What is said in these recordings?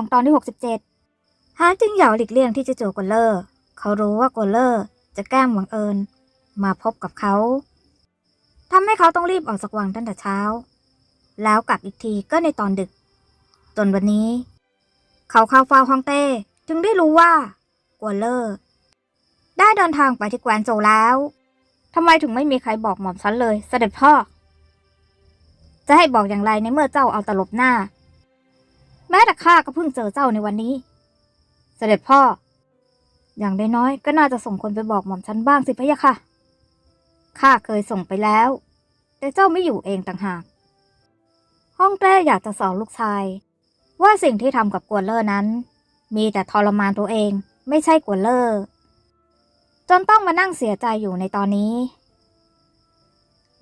ของตอนที่ 67 ฮานจึงเหยาหลีกเลี่ยงที่จะเจอกัวเลอร์ เขารู้ว่ากัวเลอร์จะแกล้งบังเอิญมาพบกับเขาทำให้เขาต้องรีบออกจากวังตั้งแต่เช้า แล้วกลับอีกทีก็ในตอนดึก จนวันนี้ เขาเข้าเฝ้าฮองเต้จึงได้รู้ว่ากัวเลอร์ได้เดินทางไปที่แคว้นโจแล้วทำไมถึงไม่มีใครบอกหม่อมฉันเลย เสด็จพ่อ จะให้บอกอย่างไรในเมื่อเจ้าเอาตลบหน้า แม้แต่ข้าก็เพิ่งเจอเจ้าในวันนี้ เสด็จพ่อ อย่างน้อยๆก็น่าจะส่งคนไปบอกหม่อมฉันบ้างสิพะยะค่ะ ข้าเคยส่งไปแล้ว แต่เจ้าไม่อยู่เองต่างหาก ห้องแต้อยากจะสอนลูกชาย ว่าสิ่งที่ทำกับกัวเลอร์นั้น มีแต่ทรมานตัวเองไม่ใช่กัวเลอร์จนต้องมานั่งเสียใจอยู่ในตอนนี้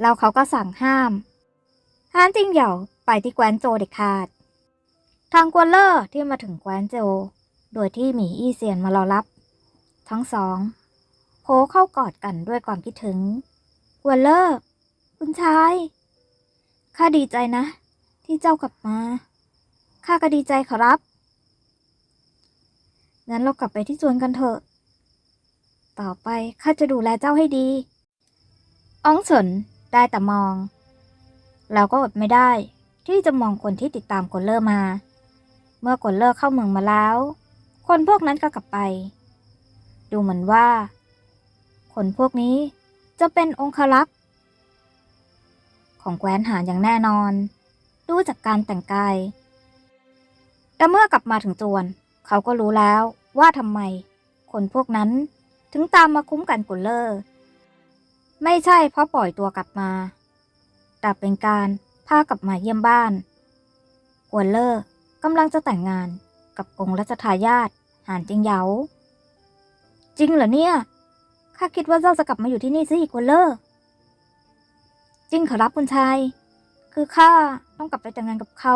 แล้วเขาก็สั่งห้ามฮานจิงเหย่าไปที่แคว้นโจเด็ดขาด ทางกัวเลอร์ที่มาถึงแคว้นโจวโดยที่หมีอี้เซียนมารอรับ ทั้งสองโผเข้ากอดกันด้วยความคิดถึงกัวเลอร์คุณชาย ข้าดีใจนะ ที่เจ้ากลับมา ข้าก็ดีใจขอรับ งั้นเรากลับไปที่สวนกันเถอะ ต่อไปข้าจะดูแลเจ้าให้ดีอ้องเฉินได้แต่มอง เราก็อดไม่ได้ที่จะมองคนที่ติดตามกลเลอร์มา เมื่อกลเลอร์เข้าเมืองมาแล้ว คนพวกนั้นก็กลับไป ดูเหมือนว่า คนพวกนี้จะเป็นองครักษ์ของแคว้นหานอย่างแน่นอน ดูจากการแต่งกาย แต่เมื่อกลับมาถึงจวน เขาก็รู้แล้วว่าทำไม คนพวกนั้นถึงตามมาคุ้มกันกุลเลอร์ ไม่ใช่เพราะปล่อยตัวกลับมา แต่เป็นการพากลับมาเยี่ยมบ้านกัวเลอร์กำลังจะแต่งงานกับองค์รัชทายาทหานจิงเหยา จริงเหรอเนี่ย ข้าคิดว่าเจ้าจะกลับมาอยู่ที่นี่ซะอีกกัวเลอจริงขอรับคุณชาย คือข้าต้องกลับไปแต่งงานกับเขา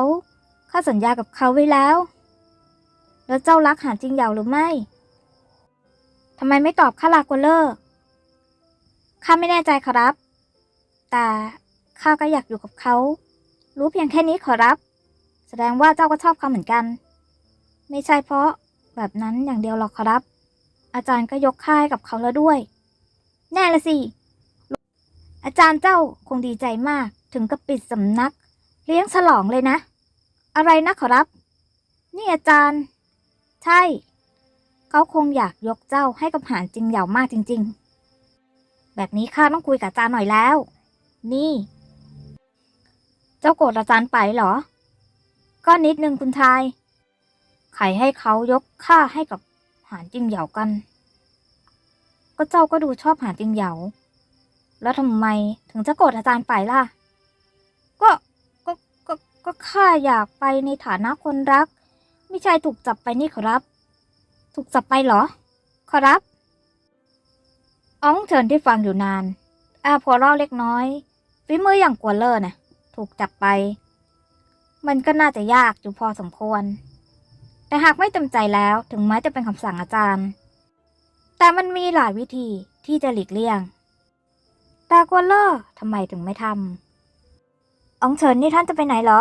ข้าสัญญากับเขาไว้แล้ว แล้วเจ้ารักหานจิงเหยาหรือไม่ทำไมไม่ตอบข้าลากวเลอข้าไม่แน่ใจขอรับ แต่ข้าก็อยากอยู่กับเขา รู้เพียงแค่นี้ขอรับ แสดงว่าเจ้าก็ชอบเขาเหมือนกัน ไม่ใช่เพราะแบบนั้นอย่างเดียวหรอกขอรับ อาจารย์ก็ยกค่ายกับเขาแล้วด้วย แน่ละสิ อาจารย์เจ้าคงดีใจมากถึงกับปิดสำนัก เลี้ยงฉลองเลยนะ อะไรนะขอรับ นี่อาจารย์ ใช่ เขาคงอยากยกเจ้าให้กับหานจริงเหยามากจริง ๆ แบบนี้ข้าต้องคุยกับอาจารย์หน่อยแล้ว นี่ เจ้าโกรธอาจารย์ไปเหรอ ก็นิดนึงคุณชายใครให้เขายกข้าให้กับหานจิงเหยากัน ก็เจ้าก็ดูชอบหานจิงเหยา แล้วทำไมถึงจะโกรธอาจารย์ไปล่ะ ก็ก็ก็ก็ข้าอยากไปในฐานะคนรัก ไม่ใช่ถูกจับไปนี่ขอรับ ถูกจับไปเหรอ ขอรับอ้องเฉินที่ฟังอยู่นานอาพอเล่าเล็กน้อยฝีมืออย่างกัวเลอร์นะถูกจับไป มันก็น่าจะยากอยู่พอสมควร แต่หากไม่เต็มใจแล้วถึงแม้จะเป็นคำสั่งอาจารย์ แต่มันมีหลายวิธีที่จะหลีกเลี่ยง แต่กัวเลอร์ทำไมถึงไม่ทำองเฉินนี่ท่านจะไปไหนเหรอ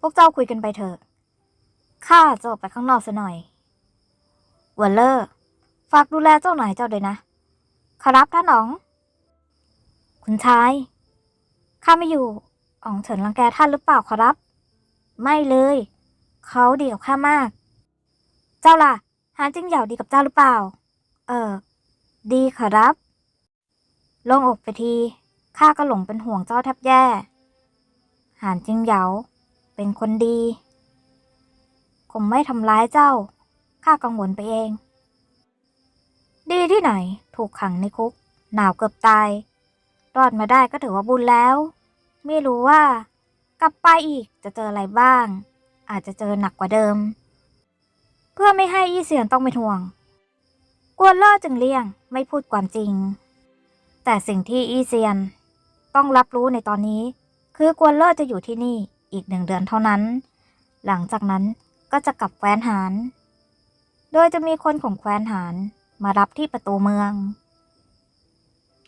พวกเจ้าคุยกันไปเถอะ ข้าจะออกไปข้างนอกซะหน่อยกัวเลอร์ ฝากดูแลเจ้าหน่อยเจ้าด้วยนะ ขอรับท่านอ๋อง คุณชาย ข้าไม่อยู่อ๋องเฉินรังแกท่านหรือเปล่าขอรับ ไม่เลย เขาดีกับข้ามาก เจ้าล่ะหานจิงเหยาดีกับเจ้าหรือเปล่า เออ ดีขอรับลงอกไปทีข้าก็หลงเป็นห่วงเจ้าแทบแย่ หานจิงเหยาเป็นคนดี คงไม่ทำร้ายเจ้า ข้ากังวลไปเอง ดีที่ไหน ถูกขังในคุก หนาวเกือบตาย รอดมาได้ก็ถือว่าบุญแล้ว ไม่รู้ว่า กลับไปอีกจะเจออะไรบ้าง อาจจะเจอหนักกว่าเดิม เพื่อไม่ให้ยี่เสียนต้องเป็นห่วง กวนล่อจึงเลี่ยงไม่พูดความจริง แต่สิ่งที่อีเซียนต้องรับรู้ในตอนนี้ คือกวนเลอจะอยู่ที่นี่อีกหนึ่งเดือนเท่านั้น หลังจากนั้นก็จะกลับแคว้นหาน โดยจะมีคนของแคว้นหานมารับที่ประตูเมือง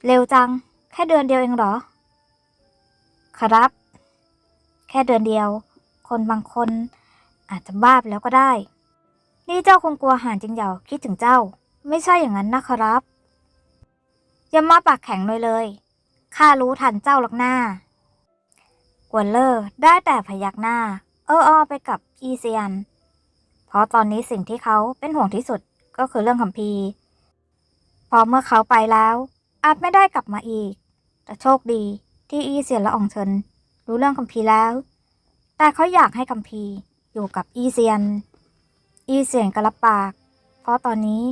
เร็วจัง แค่เดือนเดียวเองเหรอ ครับ ค่เดือนเดียว คนบางคนอาจจะบ้าไปแล้วก็ได้ นี่เจ้าคงกลัวหานจิงเหยาคิดถึงเจ้า ไม่ใช่อย่างนั้นนะครับ อย่ามาปากแข็งเลยเลย ข้ารู้ทันเจ้าหรอกหน้ากวนเลอร์ได้แต่พยักหน้า เอออไปกับอีเซียน เพราะตอนนี้สิ่งที่เขาเป็นห่วงที่สุดก็คือเรื่องคัมภีร์พอเมื่อเขาไปแล้ว อาจไม่ได้กลับมาอีก แต่โชคดีที่อีเซียนและอองเชิน รู้เรื่องคัมภีร์แล้ว แต่เขาอยากให้คัมภีร์อยู่กับอีเซียน อีเซียนก็รับปาก เพราะตอนนี้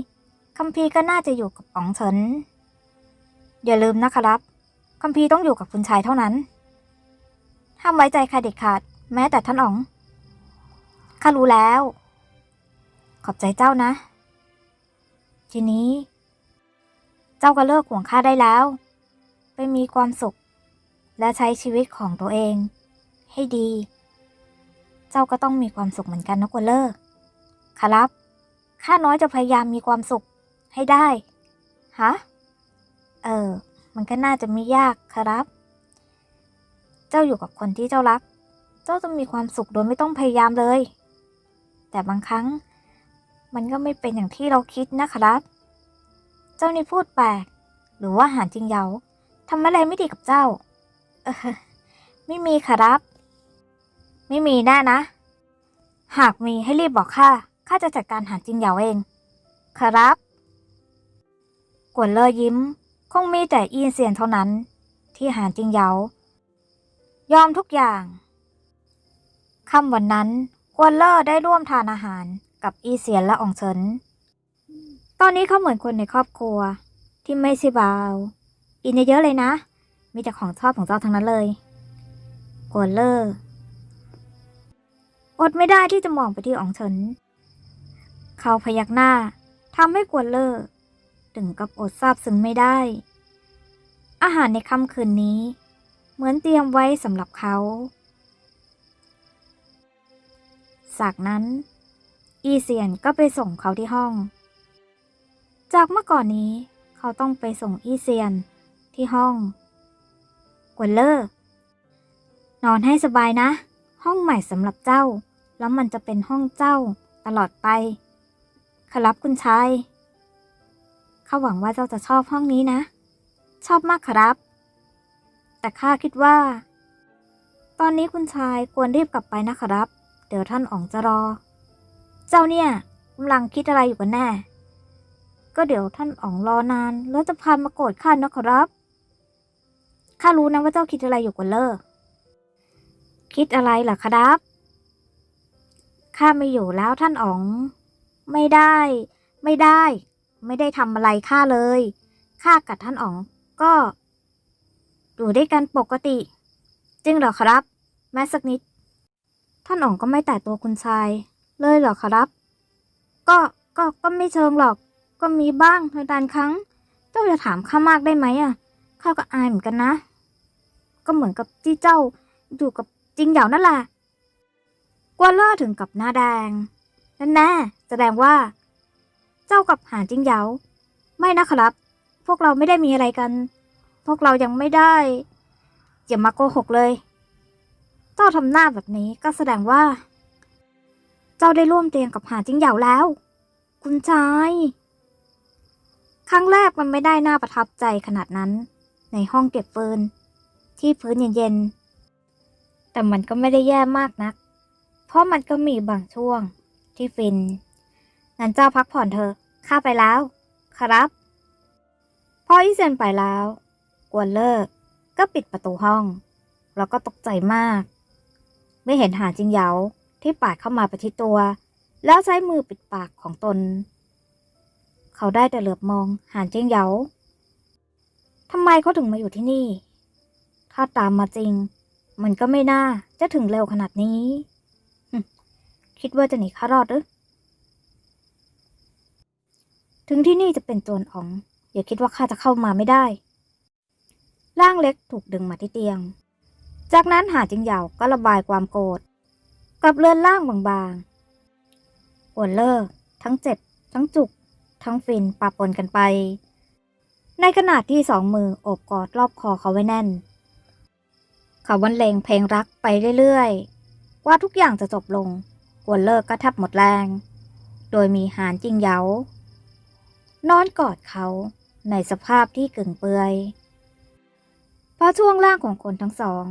คัมภีร์ก็น่าจะอยู่กับอองเฉิน อย่าลืมนะครับคัมภีร์ต้องอยู่กับคุณชายเท่านั้น ห้ามไว้ใจใครเด็ดขาด แม้แต่ท่านอ๋อง ข้ารู้แล้ว ขอบใจเจ้านะ ทีนี้ เจ้าก็เลิกห่วงข้าได้แล้ว ไปมีความสุข และใช้ชีวิตของตัวเอง ให้ดี เจ้าก็ต้องมีความสุขเหมือนกันนะกัวเลอร์ครับ ข้าน้อยจะพยายามมีความสุขให้ได้ ฮะ เออ มันก็น่าจะไม่ยากครับ เจ้าอยู่กับคนที่เจ้ารัก เจ้าจะมีความสุขโดยไม่ต้องพยายามเลย แต่บางครั้ง มันก็ไม่เป็นอย่างที่เราคิดนะครับ เจ้านี่พูดแปลก หรือว่าหานจริงเยาทำอะไรไม่ดีกับเจ้า ไม่มีครับ ไม่มีแน่นะ หากมีให้รีบบอกข้า ข้าจะจัดการหานจริงเหยาเอง ครับ กวนเลอยิ้ม คงมีแต่อีเซียนเท่านั้น ที่หาจิงเหยา ยอมทุกอย่าง ค่ำวันนั้นกวนเลอร์ได้ร่วมทานอาหารกับอีเซียนและอองเฉิน ตอนนี้เขาเหมือนคนในครอบครัว ที่ไม่ใช่บาวกินเยอะเลยนะ มีแต่ของชอบของเจ้าทั้งนั้นเลยกวนเลอร์อดไม่ได้ที่จะมองไปที่อองเฉิน เขาพยักหน้าทำให้กวนเลอร์ถึงกับอดซาบซึ้งไม่ได้ อาหารในค่ำคืนนี้ เหมือนเตรียมไว้สำหรับเขา จากนั้น อีเซียนก็ไปส่งเขาที่ห้อง จากเมื่อก่อนนี้เขาต้องไปส่งอีเซียนที่ห้อง กวนเลอร์นอนให้สบายนะ ห้องใหม่สำหรับเจ้า แล้วมันจะเป็นห้องเจ้าตลอดไปครับคุณชายข้าหวังว่าเจ้าจะชอบห้องนี้นะ ชอบมากครับ แต่ข้าคิดว่า ตอนนี้คุณชายควรรีบกลับไปนะครับ เดี๋ยวท่านอ๋องจะรอ เจ้าเนี่ยกำลังคิดอะไรอยู่กันแน่ ก็เดี๋ยวท่านอ๋องรอนาน แล้วจะพามาโกรธข้านะครับ ข้ารู้นะว่าเจ้าคิดอะไรอยู่กันเลอคิดอะไรเหรอครับ ข้าไม่อยู่แล้วท่านอ๋อง ไม่ได้ ไม่ได้ ไม่ได้ทำอะไรข้าเลย ข้ากับท่านอ๋องก็ อยู่ด้วยกันปกติ จริงเหรอครับ แม้สักนิด ท่านอ๋องก็ไม่แต่ตัวคุณชาย เลยเหรอครับ ก็ก็ก็ไม่เชิงหรอก ก็มีบ้างในบางครั้ง เจ้าจะถามข้ามากได้ไหมอะข้าก็อายเหมือนกันนะ ก็เหมือนกับที่เจ้าอยู่กับจริงเหยานั่นแหละกวนเลอถึงกับหน้าแดงนั่นแน่แสดงว่า เจ้ากับหานจิงเหยาไม่นะครับ พวกเราไม่ได้มีอะไรกัน พวกเรายังไม่ได้อย่ามาโกหกเลย เจ้าทำหน้าแบบนี้ก็แสดงว่า เจ้าได้ร่วมเตียงกับหาจิงเหยาแล้ว คุณชาย ครั้งแรกมันไม่ได้น่าประทับใจขนาดนั้น ในห้องเก็บเฟืน ที่พื้นเย็นๆ แต่มันก็ไม่ได้แย่มากนัก เพราะมันก็มีบางช่วงที่ฟิน งั้นเจ้าพักผ่อนเถอะ ข้าไปแล้ว ครับ พออีเซนไปแล้ว กวนเลิก ก็ปิดประตูห้อง แล้วก็ตกใจมาก ไม่เห็นหาจิงเหยาที่ปาดเข้ามาประชิดตัว แล้วใช้มือปิดปากของตน เขาได้แต่เหลือบมองหานจิงเหยาทำไมเขาถึงมาอยู่ที่นี่ ถ้าตามมาจริง มันก็ไม่น่าจะถึงเร็วขนาดนี้ คิดว่าจะหนีข้ารอดหรือ ถึงที่นี่จะเป็นโจรอ๋อง อย่าคิดว่าข้าจะเข้ามาไม่ได้ ร่างเล็กถูกดึงมาที่เตียง จากนั้นหาจิงเหยาก็ระบายความโกรธกับเลือนร่างบางๆปวดเลิก ทั้งเจ็บ ทั้งจุก ทั้งฟินปะปนกันไป ในขณะที่สองมือโอบกอดรอบคอเขาไว้แน่น เขาบรรเลงเพลงรักไปเรื่อยๆ ว่าทุกอย่างจะจบลง กวนเลิกก็แทับหมดแรง โดยมีหานจิงเหยานอนกอดเขาในสภาพที่กึ่งเปื่อยเพราะช่วงล่างของคนทั้งสอง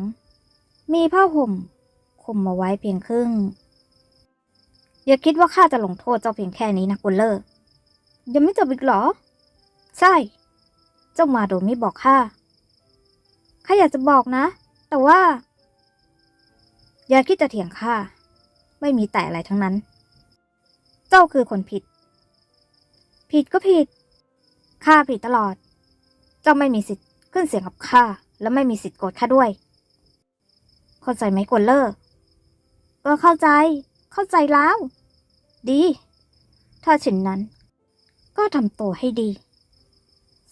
มีผ้าห่มคลุมมาไว้เพียงครึ่ง อย่าคิดว่าข้าจะลงโทษเจ้าเพียงแค่นี้นะกุลเลอร์ยังไม่จบอีกเหรอ ใช่ เจ้ามาโดยไม่บอกข้าข้าอยากจะบอกนะ แต่ว่า อย่าคิดจะเถียงข้า ไม่มีแต่อะไรทั้งนั้น เจ้าคือคนผิด ผิดก็ผิด ข้าผิดตลอด เจ้าไม่มีสิทธิ์ขึ้นเสียงกับข้า และไม่มีสิทธิ์โกรธข้าด้วย เข้าใจไหมกวนเลอร์เออเข้าใจ เข้าใจแล้ว ดี ถ้าเช่นนั้น ก็ทำตัวให้ดี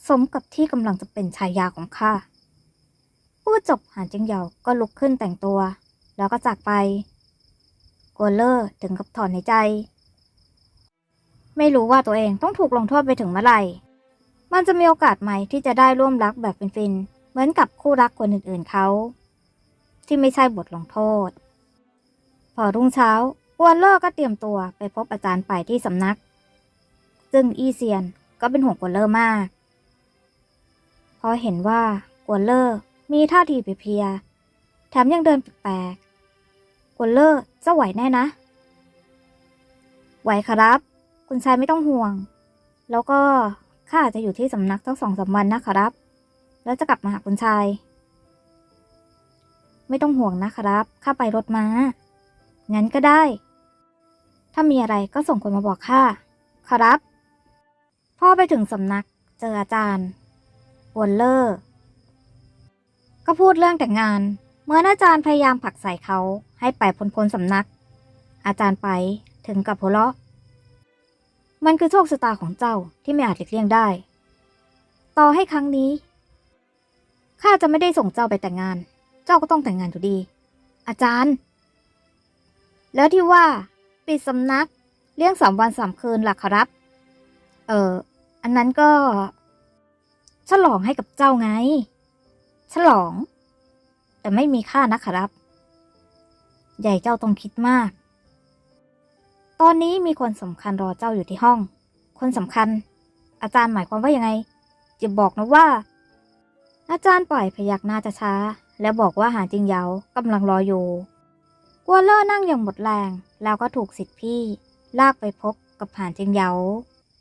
สมกับที่กำลังจะเป็นชายาของข้า พูดจบหานจิงเหยาก็ลุกขึ้นแต่งตัว แล้วก็จากไปกวนเลอร์ถึงกับถอนในใจ ไม่รู้ว่าตัวเองต้องถูกลงโทษไปถึงเมื่อไหร่ มันจะมีโอกาสไหมที่จะได้ร่วมรักแบบฟินๆเหมือนกับคู่รักคนอื่นๆเขา ที่ไม่ใช่บทลงโทษ พอรุ่งเช้ากวนเลอร์ก็เตรียมตัวไปพบอาจารย์ไปที่สำนัก ซึ่งอีเซียนก็เป็นห่วงกวนเลอร์มาก เพราะเห็นว่ากวนเลอร์ มีท่าทีเพลียๆแถมยังเดินแปลกๆกวนเลอร์จะไหวแน่นะ ไหวครับ คุณชายไม่ต้องห่วง แล้วก็ข้าอาจจะอยู่ที่สำนักสักสองสามวันนะครับ แล้วจะกลับมาหาคุณชาย ไม่ต้องห่วงนะครับ ข้าไปรถม้า งั้นก็ได้ ถ้ามีอะไรก็ส่งคนมาบอกข้า ครับ พ่อไปถึงสำนักเจออาจารย์วอลเลอร์ ก็พูดเรื่องแต่งงาน เมื่ออาจารย์พยายามผลักใส่เขาให้ไปพ้นพ้นสำนัก อาจารย์ไปถึงกับหัวเราะ มันคือโชคชะตาของเจ้าที่ไม่อาจหลีกเลี่ยงได้ ต่อให้ครั้งนี้ข้าจะไม่ได้ส่งเจ้าไปแต่งงาน เจ้าก็ต้องแต่งงานอยู่ดี อาจารย์ แล้วที่ว่า ปิดสำนัก เลี้ยงสามวันสามคืนหล่ะครับ เออ อันนั้นก็ ฉลองให้กับเจ้าไง ฉลอง แต่ไม่มีค่านะครับ ใหญ่เจ้าต้องคิดมาก ตอนนี้มีคนสำคัญรอเจ้าอยู่ที่ห้อง คนสำคัญ อาจารย์หมายความว่ายังไงจะบอกนะว่า อาจารย์ปล่อยพยักหน้าจะช้า แล้วบอกว่าหาจิงเยากำลังรออยู่กัวเลอร์นั่งอย่างหมดแรง แล้วก็ถูกสิทธิพี่ ลากไปพบกับหานจิงเยา